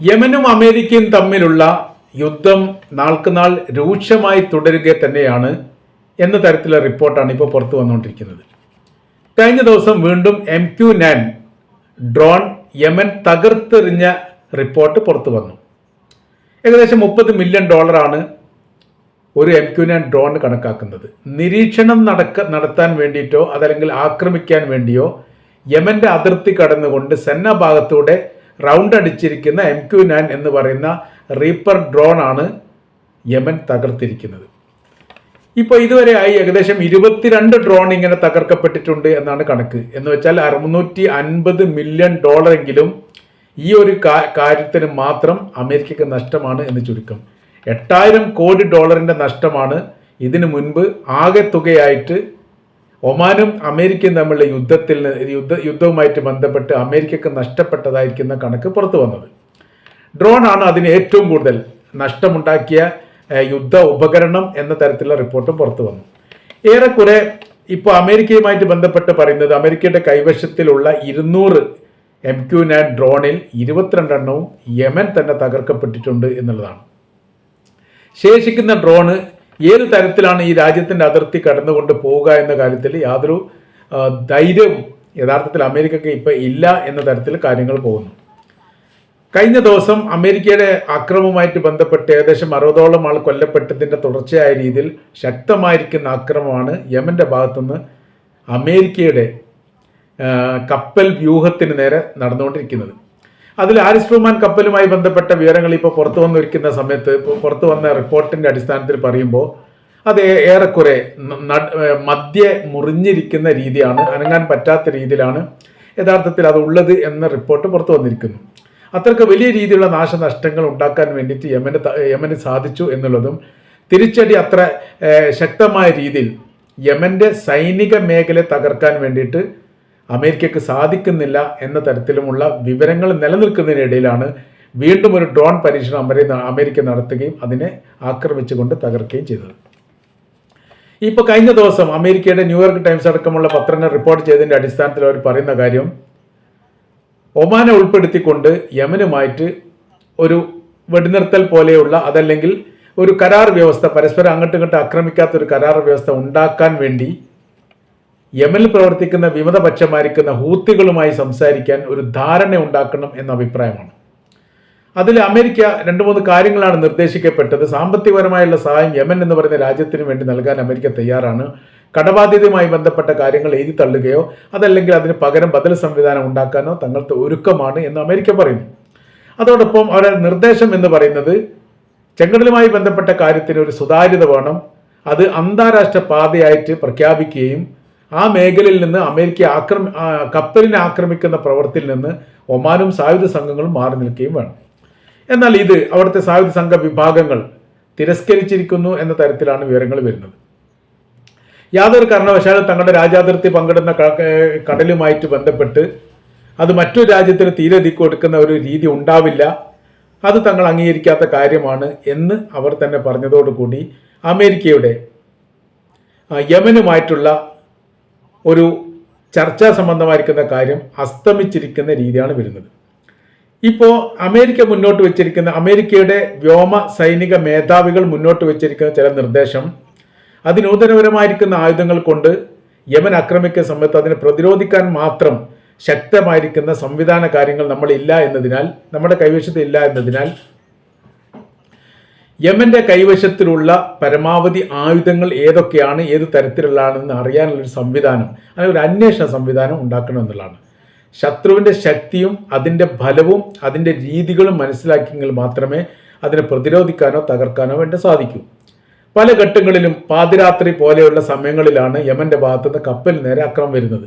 യമനും അമേരിക്കയും തമ്മിലുള്ള യുദ്ധം നാൾക്കുനാൾ രൂക്ഷമായി തുടരുക തന്നെയാണ് എന്ന തരത്തിലുള്ള റിപ്പോർട്ടാണ് ഇപ്പോൾ പുറത്തു വന്നുകൊണ്ടിരിക്കുന്നത്. കഴിഞ്ഞ ദിവസം വീണ്ടും M Q nine drone Yemen തകർത്തെറിഞ്ഞ report പുറത്തു വന്നു. ഏകദേശം മുപ്പത് മില്യൺ ഡോളറാണ് ഒരു എം ക്യു നയൻ ഡ്രോൺ കണക്കാക്കുന്നത്. നിരീക്ഷണം നടക്ക നടത്താൻ വേണ്ടിയിട്ടോ അതല്ലെങ്കിൽ ആക്രമിക്കാൻ വേണ്ടിയോ യമന്റെ അതിർത്തി കടന്നുകൊണ്ട് സെന്ന ഭാഗത്തൂടെ റൗണ്ട് അടിച്ചിരിക്കുന്ന എം ക്യു നയൻ എന്ന് പറയുന്ന റീപ്പർ ഡ്രോൺ ആണ് യമൻ തകർത്തിരിക്കുന്നത്. ഇപ്പോൾ ഇതുവരെ ആയി ഏകദേശം ഇരുപത്തിരണ്ട് ഡ്രോൺ ഇങ്ങനെ തകർക്കപ്പെട്ടിട്ടുണ്ട് എന്നാണ് കണക്ക്. എന്ന് വെച്ചാൽ അറുന്നൂറ്റി അൻപത് മില്യൺ ഡോളറെങ്കിലും ഈ ഒരു കാര്യത്തിന് മാത്രം അമേരിക്കക്ക് നഷ്ടമാണ് എന്ന് ചുരുക്കം. എട്ടായിരം കോടി ഡോളറിന്റെ നഷ്ടമാണ് ഇതിനു മുൻപ് ആകെ തുകയായിട്ട് ഒമാനും അമേരിക്കയും തമ്മിലുള്ള യുദ്ധത്തിൽ യുദ്ധ യുദ്ധവുമായിട്ട് ബന്ധപ്പെട്ട് അമേരിക്കക്ക് നഷ്ടപ്പെട്ടതായിരിക്കുന്ന കണക്ക് പുറത്തു വന്നത്. ആണ് അതിന് ഏറ്റവും കൂടുതൽ നഷ്ടമുണ്ടാക്കിയ യുദ്ധ ഉപകരണം എന്ന തരത്തിലുള്ള റിപ്പോർട്ടും പുറത്തു വന്നു. ഏറെക്കുറെ ഇപ്പോൾ അമേരിക്കയുമായിട്ട് ബന്ധപ്പെട്ട് പറയുന്നത് അമേരിക്കയുടെ കൈവശത്തിലുള്ള ഇരുന്നൂറ് എം ക്യു നയൻ ഡ്രോണിൽ ഇരുപത്തിരണ്ടെണ്ണവും യമൻ തന്നെ തകർക്കപ്പെട്ടിട്ടുണ്ട് എന്നുള്ളതാണ്. ശേഷിക്കുന്ന ഡ്രോണ് ഏത് തരത്തിലാണ് ഈ രാജ്യത്തിന്റെ അതിർത്തി കടന്നുകൊണ്ട് പോവുക എന്ന കാര്യത്തിൽ യാതൊരു ധൈര്യവും യഥാർത്ഥത്തിൽ അമേരിക്കക്ക് ഇപ്പോൾ ഇല്ല എന്ന തരത്തിൽ കാര്യങ്ങൾ പോകുന്നു. കഴിഞ്ഞ ദിവസം അമേരിക്കയുടെ അക്രമവുമായിട്ട് ബന്ധപ്പെട്ട് ഏകദേശം അറുപതോളം ആൾ കൊല്ലപ്പെട്ടതിന്റെ തുടർച്ചയായ രീതിയിൽ ശക്തമായിരിക്കുന്ന അക്രമമാണ് യമന്റെ ഭാഗത്തുനിന്ന് അമേരിക്കയുടെ കപ്പൽ വ്യൂഹത്തിന് നേരെ നടന്നുകൊണ്ടിരിക്കുന്നത്. അതിൽ ആരിസ് ട്രൂമാൻ കപ്പലുമായി ബന്ധപ്പെട്ട വിവരങ്ങൾ ഇപ്പോൾ പുറത്തു വന്നിരിക്കുന്ന സമയത്ത് പുറത്തു വന്ന റിപ്പോർട്ടിന്റെ അടിസ്ഥാനത്തിൽ പറയുമ്പോൾ അത് ഏറെക്കുറെ മദ്യ മുറിഞ്ഞിരിക്കുന്ന രീതിയാണ് അനങ്ങാൻ പറ്റാത്ത രീതിയിലാണ് യഥാർത്ഥത്തിൽ അത് ഉള്ളത് എന്ന റിപ്പോർട്ട് പുറത്തു വന്നിരിക്കുന്നു. അത്രയ്ക്ക് വലിയ രീതിയിലുള്ള നാശനഷ്ടങ്ങൾ ഉണ്ടാക്കാൻ വേണ്ടിയിട്ട് യമന് യമന് സാധിച്ചു എന്നുള്ളതും തിരിച്ചടി അത്ര ശക്തമായ രീതിയിൽ യമന്റെ സൈനിക മേഖല തകർക്കാൻ വേണ്ടിയിട്ട് അമേരിക്കക്ക് സാധിക്കുന്നില്ല എന്ന തരത്തിലുമുള്ള വിവരങ്ങൾ നിലനിൽക്കുന്നതിനിടയിലാണ് വീണ്ടും ഒരു ഡ്രോൺ പരീക്ഷണം അമേരി- അമേരിക്ക നടത്തുകയും അതിനെ ആക്രമിച്ചുകൊണ്ട് തകർക്കുകയും ചെയ്തത്. ഇപ്പോൾ കഴിഞ്ഞ ദിവസം അമേരിക്കയുടെ ന്യൂയോർക്ക് ടൈംസ് അടക്കമുള്ള പത്രങ്ങൾ റിപ്പോർട്ട് ചെയ്തതിന്റെ അടിസ്ഥാനത്തിൽ അവർ പറയുന്ന കാര്യം ഒമാനെ ഉൾപ്പെടുത്തിക്കൊണ്ട് യമനുമായിട്ട് ഒരു വെടിനിർത്തൽ പോലെയുള്ള അതല്ലെങ്കിൽ ഒരു കരാർ വ്യവസ്ഥ പരസ്പരം അങ്ങോട്ടും ഇങ്ങോട്ടും ആക്രമിക്കാത്ത ഒരു കരാർ വ്യവസ്ഥ ഉണ്ടാക്കാൻ വേണ്ടി യമനിൽ പ്രവർത്തിക്കുന്ന വിമത പക്ഷമായിരിക്കുന്ന ഹൂത്തികളുമായി സംസാരിക്കാൻ ഒരു ധാരണ ഉണ്ടാക്കണം എന്ന അഭിപ്രായമാണ്. അതിൽ അമേരിക്ക രണ്ട് മൂന്ന് കാര്യങ്ങളാണ് നിർദ്ദേശിക്കപ്പെട്ടത്. സാമ്പത്തികപരമായുള്ള സഹായം യമൻ എന്ന് പറയുന്ന രാജ്യത്തിന് വേണ്ടി നൽകാൻ അമേരിക്ക തയ്യാറാണ്. കടബാധ്യതയുമായി ബന്ധപ്പെട്ട കാര്യങ്ങൾ എഴുതി തള്ളുകയോ അതല്ലെങ്കിൽ അതിന് പകരം ബദൽ സംവിധാനം ഉണ്ടാക്കാനോ തങ്ങൾക്ക് ഒരുക്കമാണ് എന്ന് അമേരിക്ക പറയുന്നു. അതോടൊപ്പം അവരുടെ നിർദ്ദേശം എന്ന് പറയുന്നത് ചെങ്കടലുമായി ബന്ധപ്പെട്ട കാര്യത്തിന് ഒരു സുതാര്യത വേണം. അത് അന്താരാഷ്ട്ര പാതയായിട്ട് പ്രഖ്യാപിക്കുകയും ആ മേഖലയിൽ നിന്ന് അമേരിക്ക ആക്രമി കപ്പലിനെ ആക്രമിക്കുന്ന പ്രവൃത്തിയിൽ നിന്ന് ഒമാനും സായുധ സംഘങ്ങളും മാറി നിൽക്കുകയും വേണം. എന്നാൽ ഇത് അവിടുത്തെ സായുധ സംഘ വിഭാഗങ്ങൾ തിരസ്കരിച്ചിരിക്കുന്നു എന്ന തരത്തിലാണ് വിവരങ്ങൾ വരുന്നത്. യാതൊരു കാരണവശാലും തങ്ങളുടെ രാജ്യാതിർത്തി പങ്കിടുന്ന കടലുമായിട്ട് ബന്ധപ്പെട്ട് അത് മറ്റൊരു രാജ്യത്തിന് തീരെ ദിക്ക് കൊടുക്കുന്ന ഒരു രീതി ഉണ്ടാവില്ല. അത് തങ്ങൾ അംഗീകരിക്കാത്ത കാര്യമാണ് എന്ന് അവർ തന്നെ പറഞ്ഞതോടുകൂടി അമേരിക്കയുടെ യമനുമായിട്ടുള്ള ഒരു ചർച്ചാ സംബന്ധമായിരിക്കുന്ന കാര്യം അസ്തമിച്ചിരിക്കുന്ന രീതിയാണ് വരുന്നത്. ഇപ്പോൾ അമേരിക്ക മുന്നോട്ട് വെച്ചിരിക്കുന്ന അമേരിക്കയുടെ വ്യോമ സൈനിക മേധാവികൾ മുന്നോട്ട് വെച്ചിരിക്കുന്ന ചില നിർദ്ദേശം അതിനൂതനപരമായിരിക്കുന്ന ആയുധങ്ങൾ കൊണ്ട് യമൻ ആക്രമിക്കുന്ന സമയത്ത് അതിനെ പ്രതിരോധിക്കാൻ മാത്രം ശക്തമായിരിക്കുന്ന സംവിധാന കാര്യങ്ങൾ നമ്മളില്ല എന്നതിനാൽ നമ്മുടെ കൈവശത്തില്ല എന്നതിനാൽ യമന്റെ കൈവശത്തിലുള്ള പരമാവധി ആയുധങ്ങൾ ഏതൊക്കെയാണ് ഏത് തരത്തിലുള്ളതാണെന്ന് അറിയാനുള്ളൊരു സംവിധാനം അല്ലെങ്കിൽ ഒരു അന്വേഷണ സംവിധാനം ഉണ്ടാക്കണം എന്നുള്ളതാണ്. ശത്രുവിന്റെ ശക്തിയും അതിന്റെ ഫലവും അതിന്റെ രീതികളും മനസ്സിലാക്കിയെങ്കിൽ മാത്രമേ അതിനെ പ്രതിരോധിക്കാനോ തകർക്കാനോ വേണ്ട സാധിക്കൂ. പല ഘട്ടങ്ങളിലും പാതിരാത്രി പോലെയുള്ള സമയങ്ങളിലാണ് യമന്റെ ഭാഗത്തുനിന്ന് കപ്പൽ നേരെ അക്രമം വരുന്നത്.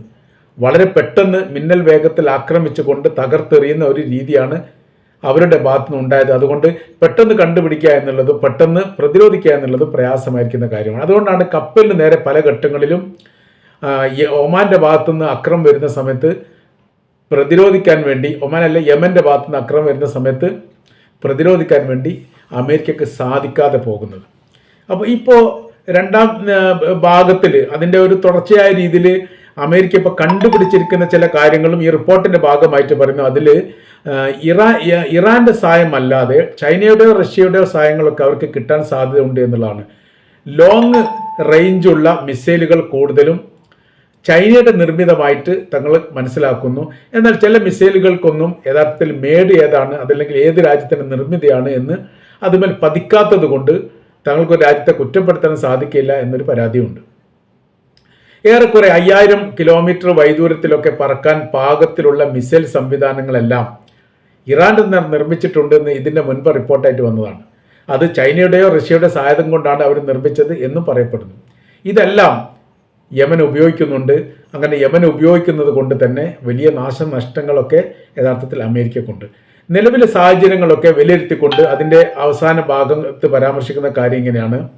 വളരെ പെട്ടെന്ന് മിന്നൽ വേഗത്തിൽ ആക്രമിച്ചുകൊണ്ട് തകർത്തെറിയുന്ന ഒരു രീതിയാണ് അവരുടെ ഭാഗത്തു നിന്ന് ഉണ്ടായത്. അതുകൊണ്ട് പെട്ടെന്ന് കണ്ടുപിടിക്കുക എന്നുള്ളത് പെട്ടെന്ന് പ്രതിരോധിക്കുക എന്നുള്ളത് പ്രയാസമായിരിക്കുന്ന കാര്യമാണ്. അതുകൊണ്ടാണ് കപ്പലിന് നേരെ പല ഘട്ടങ്ങളിലും ഒമാന്റെ ഭാഗത്തുനിന്ന് അക്രമം വരുന്ന സമയത്ത് പ്രതിരോധിക്കാൻ വേണ്ടി ഒമാൻ അല്ല യമന്റെ ഭാഗത്തുനിന്ന് അക്രമം വരുന്ന സമയത്ത് പ്രതിരോധിക്കാൻ വേണ്ടി അമേരിക്കക്ക് സാധിക്കാതെ പോകുന്നത്. അപ്പോൾ ഇപ്പോൾ രണ്ടാം ഭാഗത്തിൽ അതിന്റെ ഒരു തുടർച്ചയായ രീതിയിൽ അമേരിക്ക ഇപ്പോൾ കണ്ടുപിടിച്ചിരിക്കുന്ന ചില കാര്യങ്ങളും ഈ റിപ്പോർട്ടിന്റെ ഭാഗമായിട്ട് പറയുന്നു. അതിൽ ഇറാ ഇ- ഇറാന്റെ സഹായം അല്ലാതെ ചൈനയുടെയോ റഷ്യയുടെയോ സഹായങ്ങളൊക്കെ അവർക്ക് കിട്ടാൻ സാധ്യതയുണ്ട് എന്നുള്ളതാണ്. ലോങ് റേഞ്ചുള്ള മിസൈലുകൾ കൂടുതലും ചൈനയുടെ നിർമ്മിതമായിട്ട് തങ്ങൾ മനസ്സിലാക്കുന്നു. എന്നാൽ ചില മിസൈലുകൾക്കൊന്നും യഥാർത്ഥത്തിൽ മേഡ് ഏതാണ് അതല്ലെങ്കിൽ ഏത് രാജ്യത്തിന്റെ നിർമ്മിതിയാണ് എന്ന് അതുമേൽ പതിക്കാത്തത് കൊണ്ട് തങ്ങൾക്ക് രാജ്യത്തെ കുറ്റപ്പെടുത്താൻ സാധിക്കില്ല എന്നൊരു പരാതിയുണ്ട്. ഏറെക്കുറെ അയ്യായിരം കിലോമീറ്റർ വൈദൂരത്തിലൊക്കെ പറക്കാൻ പാകത്തിലുള്ള മിസൈൽ സംവിധാനങ്ങളെല്ലാം ഇറാൻ നിർമ്മിച്ചിട്ടുണ്ടെന്ന് ഇതിന്റെ മുൻപ് റിപ്പോർട്ടായിട്ട് വന്നതാണ്. അത് ചൈനയുടെയോ റഷ്യയുടെ സഹായതം കൊണ്ടാണ് അവർ നിർമ്മിച്ചത് എന്നും പറയപ്പെടുന്നു. ഇതെല്ലാം യമൻ ഉപയോഗിക്കുന്നുണ്ട്. അങ്ങനെ യമൻ ഉപയോഗിക്കുന്നത് കൊണ്ട് തന്നെ വലിയ നാശനഷ്ടങ്ങളൊക്കെ യഥാർത്ഥത്തിൽ അമേരിക്കക്കുണ്ട്. നിലവിലെ സാഹചര്യങ്ങളൊക്കെ വിലയിരുത്തിക്കൊണ്ട് അതിന്റെ അവസാന ഭാഗത്ത് പരാമർശിക്കുന്ന കാര്യം ഇങ്ങനെയാണ്.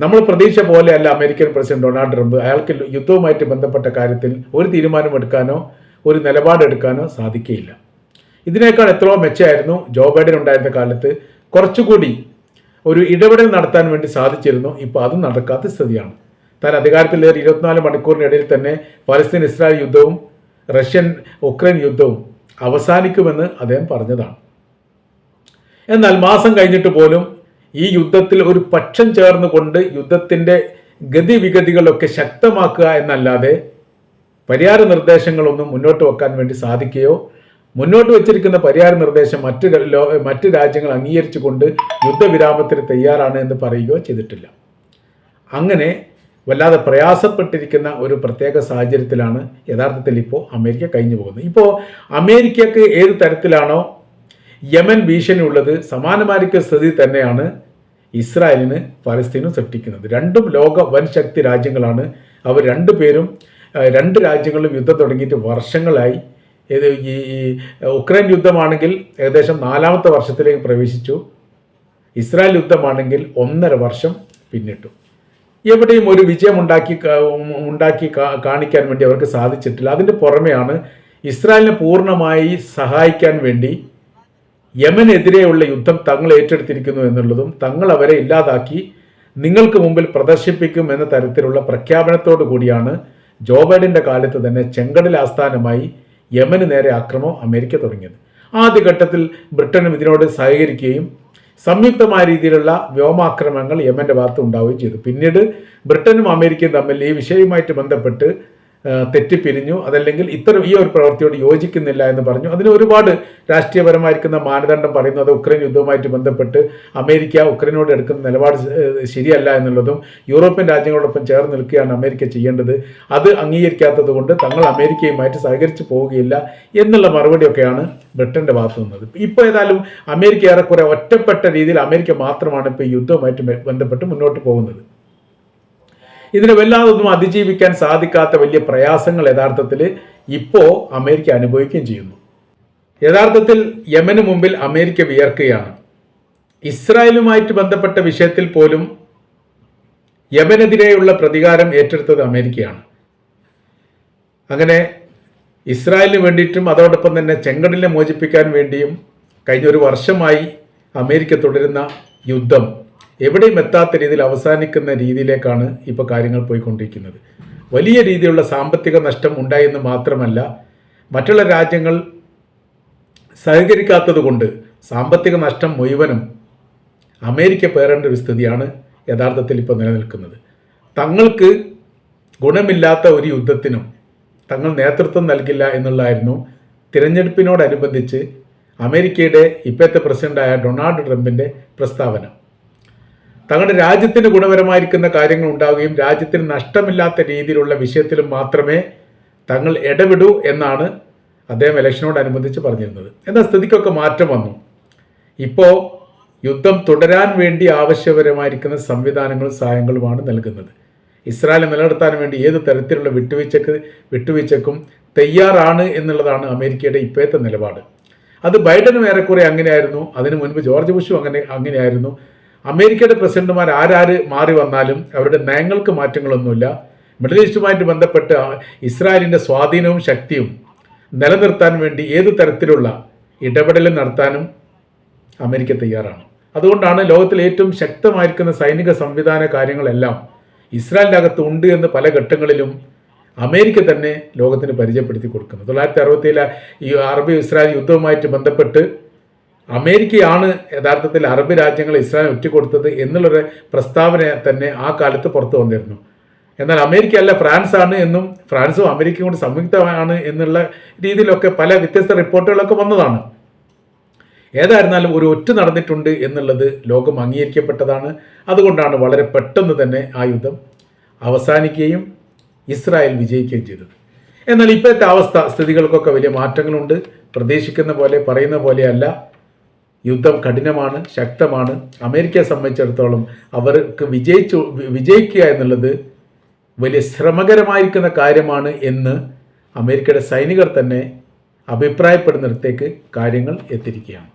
നമ്മൾ പ്രതീക്ഷ പോലെയല്ല അമേരിക്കൻ പ്രസിഡന്റ് ഡൊണാൾഡ് ട്രംപ് അയാൾക്ക് യുദ്ധവുമായിട്ട് ബന്ധപ്പെട്ട കാര്യത്തിൽ ഒരു തീരുമാനമെടുക്കാനോ ഒരു നിലപാടെടുക്കാനോ സാധിക്കുകയില്ല. ഇതിനേക്കാൾ എത്രയോ മെച്ചമായിരുന്നു ജോ ബൈഡൻ ഉണ്ടായിരുന്ന കാലത്ത് കുറച്ചുകൂടി ഒരു ഇടപെടൽ നടത്താൻ വേണ്ടി സാധിച്ചിരുന്നു. ഇപ്പോൾ അതും നടക്കാത്ത സ്ഥിതിയാണ്. താൻ അധികാരത്തിലേറി ഇരുപത്തിനാല് മണിക്കൂറിനിടയിൽ തന്നെ പലസ്തീൻ ഇസ്രായേൽ യുദ്ധവും റഷ്യൻ ഉക്രൈൻ യുദ്ധവും അവസാനിക്കുമെന്ന് അദ്ദേഹം പറഞ്ഞതാണ്. എന്നാൽ മാസം കഴിഞ്ഞിട്ട് പോലും ഈ യുദ്ധത്തിൽ ഒരു പക്ഷം ചേർന്നുകൊണ്ട് യുദ്ധത്തിന്റെ ഗതിവിഗതികളൊക്കെ ശക്തമാക്കുക എന്നല്ലാതെ പരിഹാര നിർദ്ദേശങ്ങളൊന്നും മുന്നോട്ട് വെക്കാൻ വേണ്ടി സാധിക്കുകയോ മുന്നോട്ട് വെച്ചിരിക്കുന്ന പരിഹാര നിർദ്ദേശം മറ്റു മറ്റു രാജ്യങ്ങൾ അംഗീകരിച്ചുകൊണ്ട് യുദ്ധവിരാമത്തിന് തയ്യാറാണ് എന്ന് പറയുകയോ ചെയ്തിട്ടില്ല. അങ്ങനെ വല്ലാതെ പ്രയാസപ്പെട്ടിരിക്കുന്ന ഒരു പ്രത്യേക സാഹചര്യത്തിലാണ് യഥാർത്ഥത്തിൽ ഇപ്പോൾ അമേരിക്ക കഴിഞ്ഞു പോകുന്നത്. ഇപ്പോൾ അമേരിക്കക്ക് ഏത് തരത്തിലാണോ യമൻ ഭീഷണി ഉള്ളത് സമാനമായിരിക്കുന്ന സ്ഥിതി തന്നെയാണ് ഇസ്രായേലിന് പലസ്തീനും സൃഷ്ടിക്കുന്നത്. രണ്ടും ലോക വൻ ശക്തി രാജ്യങ്ങളാണ്. അവർ രണ്ടുപേരും രണ്ട് രാജ്യങ്ങളും യുദ്ധം തുടങ്ങിയിട്ട് വർഷങ്ങളായി ഇത് ഈ ഉക്രൈൻ യുദ്ധമാണെങ്കിൽ ഏകദേശം നാലാമത്തെ വർഷത്തിലേക്ക് പ്രവേശിച്ചു. ഇസ്രായേൽ യുദ്ധമാണെങ്കിൽ ഒന്നര വർഷം പിന്നിട്ടു. എവിടെയും ഒരു വിജയം ഉണ്ടാക്കി ഉണ്ടാക്കി കാണിക്കാൻ വേണ്ടി അവർക്ക് സാധിച്ചിട്ടില്ല. അതിന്റെ പുറമെയാണ് ഇസ്രായേലിനെ പൂർണമായി സഹായിക്കാൻ വേണ്ടി യമനെതിരെയുള്ള യുദ്ധം തങ്ങൾ ഏറ്റെടുത്തിരിക്കുന്നു എന്നുള്ളതും തങ്ങൾ അവരെ ഇല്ലാതാക്കി നിങ്ങൾക്ക് മുമ്പിൽ പ്രദർശിപ്പിക്കും എന്ന തരത്തിലുള്ള പ്രഖ്യാപനത്തോടു കൂടിയാണ് ജോ ബൈഡന്റെ കാലത്ത് തന്നെ ചെങ്കടൽ ആസ്ഥാനമായി യമന് നേരെ ആക്രമണം അമേരിക്ക തുടങ്ങിയത്. ആദ്യഘട്ടത്തിൽ ബ്രിട്ടനും ഇതിനോട് സഹകരിക്കുകയും സംയുക്തമായ രീതിയിലുള്ള വ്യോമാക്രമണങ്ങൾ യമന്റെ ഭാഗത്ത് ഉണ്ടാവുകയും ചെയ്തു. പിന്നീട് ബ്രിട്ടനും അമേരിക്കയും തമ്മിൽ ഈ വിഷയവുമായിട്ട് ബന്ധപ്പെട്ട് തെറ്റിപ്പിരിഞ്ഞു അതല്ലെങ്കിൽ ഇത്തരം ഈ ഒരു പ്രവൃത്തിയോട് യോജിക്കുന്നില്ല എന്ന് പറഞ്ഞു. അതിന് ഒരുപാട് രാഷ്ട്രീയപരമായിരിക്കുന്ന മാനദണ്ഡം പറയുന്നത് ഉക്രൈൻ യുദ്ധവുമായിട്ട് ബന്ധപ്പെട്ട് അമേരിക്ക ഉക്രൈനോട് എടുക്കുന്ന നിലപാട് ശരിയല്ല എന്നുള്ളതും യൂറോപ്യൻ രാജ്യങ്ങളോടൊപ്പം ചേർന്ന് നിൽക്കുകയാണ് അമേരിക്ക ചെയ്യേണ്ടത്. അത് അംഗീകരിക്കാത്തത് കൊണ്ട് തങ്ങൾ അമേരിക്കയുമായിട്ട് സഹകരിച്ച് പോവുകയില്ല എന്നുള്ള മറുപടിയൊക്കെയാണ് ബ്രിട്ടന്റെ ഭാഗത്തു നിന്നത്. ഇപ്പോൾ ഏതായാലും അമേരിക്ക ഏറെക്കുറെ ഒറ്റപ്പെട്ട രീതിയിൽ അമേരിക്ക മാത്രമാണ് ഇപ്പോൾ യുദ്ധവുമായിട്ട് ബന്ധപ്പെട്ട് മുന്നോട്ട് പോകുന്നത്. ഇതിനെ വല്ലാതൊന്നും അതിജീവിക്കാൻ സാധിക്കാത്ത വലിയ പ്രയാസങ്ങൾ യഥാർത്ഥത്തിൽ ഇപ്പോൾ അമേരിക്ക അനുഭവിക്കുകയും ചെയ്യുന്നു. യഥാർത്ഥത്തിൽ യമന് മുമ്പിൽ അമേരിക്ക വിയർക്കുകയാണ്. ഇസ്രായേലുമായിട്ട് ബന്ധപ്പെട്ട വിഷയത്തിൽ പോലും യമനെതിരെയുള്ള പ്രതികാരം ഏറ്റെടുത്തത് അമേരിക്കയാണ്. അങ്ങനെ ഇസ്രായേലിന് വേണ്ടിയിട്ടും അതോടൊപ്പം തന്നെ ചെങ്കടലിനെ മോചിപ്പിക്കാൻ വേണ്ടിയും കഴിഞ്ഞ ഒരു വർഷമായി അമേരിക്ക തുടരുന്ന യുദ്ധം എവിടെയും എത്താത്ത രീതിയിൽ അവസാനിക്കുന്ന രീതിയിലേക്കാണ് ഇപ്പോൾ കാര്യങ്ങൾ പോയിക്കൊണ്ടിരിക്കുന്നത്. വലിയ രീതിയിലുള്ള സാമ്പത്തിക നഷ്ടം ഉണ്ടായെന്ന് മാത്രമല്ല മറ്റുള്ള രാജ്യങ്ങൾ സഹകരിക്കാത്തത് കൊണ്ട് സാമ്പത്തിക നഷ്ടം മുഴുവനും അമേരിക്ക പേറേണ്ട ഒരു സ്ഥിതിയാണ് യഥാർത്ഥത്തിൽ ഇപ്പോൾ നിലനിൽക്കുന്നത്. തങ്ങൾക്ക് ഗുണമില്ലാത്ത ഒരു യുദ്ധത്തിനും തങ്ങൾ നേതൃത്വം നൽകില്ല എന്നുള്ളതായിരുന്നു തിരഞ്ഞെടുപ്പിനോടനുബന്ധിച്ച് അമേരിക്കയുടെ ഇപ്പോഴത്തെ പ്രസിഡന്റായ ഡൊണാൾഡ് ട്രംപിന്റെ പ്രസ്താവന. തങ്ങളുടെ രാജ്യത്തിന് ഗുണപരമായിരിക്കുന്ന കാര്യങ്ങൾ ഉണ്ടാവുകയും രാജ്യത്തിന് നഷ്ടമില്ലാത്ത രീതിയിലുള്ള വിഷയത്തിൽ മാത്രമേ തങ്ങൾ ഇടപെടൂ എന്നാണ് അദ്ദേഹം ഇലക്ഷനോടനുബന്ധിച്ച് പറഞ്ഞിരുന്നത്. എന്നാൽ സ്ഥിതിക്കൊക്കെ മാറ്റം വന്നു. ഇപ്പോൾ യുദ്ധം തുടരാൻ വേണ്ടി ആവശ്യപരമായിരിക്കുന്ന സംവിധാനങ്ങളും സഹായങ്ങളുമാണ് നൽകുന്നത്. ഇസ്രായേൽ നിലനിർത്താൻ വേണ്ടി ഏത് തരത്തിലുള്ള വിട്ടുവീഴ്ചക്ക് വിട്ടുവീഴ്ചക്കും തയ്യാറാണ് എന്നുള്ളതാണ് അമേരിക്കയുടെ ഇപ്പോഴത്തെ നിലപാട്. അത് ബൈഡനും ഏറെക്കുറെ അങ്ങനെയായിരുന്നു. അതിനു മുൻപ് ജോർജ് ബുഷും അങ്ങനെ അങ്ങനെയായിരുന്നു. അമേരിക്കയുടെ പ്രസിഡന്റുമാർ ആരാര് മാറി വന്നാലും അവരുടെ നയങ്ങൾക്ക് മാറ്റങ്ങളൊന്നുമില്ല. മിഡിൽ ഈസ്റ്റുമായിട്ട് ബന്ധപ്പെട്ട് ഇസ്രായേലിന്റെ സ്വാധീനവും ശക്തിയും നിലനിർത്താൻ വേണ്ടി ഏത് തരത്തിലുള്ള ഇടപെടലും നടത്താനും അമേരിക്ക തയ്യാറാണ്. അതുകൊണ്ടാണ് ലോകത്തിലെ ഏറ്റവും ശക്തമായിരിക്കുന്ന സൈനിക സംവിധാന കാര്യങ്ങളെല്ലാം ഇസ്രായേലിന്റെ അകത്ത് ഉണ്ട് എന്ന് പല ഘട്ടങ്ങളിലും അമേരിക്ക തന്നെ ലോകത്തിന് പരിചയപ്പെടുത്തി കൊടുക്കുന്നത്. തൊള്ളായിരത്തി അറുപത്തിയിലെ ഈ അറബി ഇസ്രായേൽ യുദ്ധവുമായിട്ട് ബന്ധപ്പെട്ട് അമേരിക്കയാണ് യഥാർത്ഥത്തിൽ അറബ് രാജ്യങ്ങൾ ഇസ്രായേൽ ഒറ്റിക്കൊടുത്തത് എന്നുള്ളൊരു പ്രസ്താവന തന്നെ ആ കാലത്ത് പുറത്തു വന്നിരുന്നു. എന്നാൽ അമേരിക്ക അല്ല ഫ്രാൻസ് ആണ് എന്നും ഫ്രാൻസും അമേരിക്കയും കൂടി സംയുക്തമാണ് എന്നുള്ള രീതിയിലൊക്കെ പല വ്യത്യസ്ത റിപ്പോർട്ടുകളൊക്കെ വന്നതാണ്. ഏതായിരുന്നാലും ഒരു ഒറ്റ നടന്നിട്ടുണ്ട് എന്നുള്ളത് ലോകം അംഗീകരിക്കപ്പെട്ടതാണ്. അതുകൊണ്ടാണ് വളരെ പെട്ടെന്ന് തന്നെ ആ യുദ്ധം അവസാനിക്കുകയും ഇസ്രായേൽ വിജയിക്കുകയും ചെയ്തത്. എന്നാൽ ഇപ്പോഴത്തെ അവസ്ഥ സ്ഥിതികൾക്കൊക്കെ വലിയ മാറ്റങ്ങളുണ്ട്. പ്രതീക്ഷിക്കുന്ന പോലെ പറയുന്ന പോലെയല്ല. യുദ്ധം കഠിനമാണ് ശക്തമാണ്. അമേരിക്കയെ സംബന്ധിച്ചിടത്തോളം അവർക്ക് വിജയിച്ചു വിജയിക്കുക എന്നുള്ളത് വലിയ ശ്രമകരമായിരിക്കുന്ന കാര്യമാണ് എന്ന് അമേരിക്കയുടെ സൈനികർ തന്നെ അഭിപ്രായപ്പെടുന്നിടത്തേക്ക് കാര്യങ്ങൾ എത്തിയിരിക്കുകയാണ്.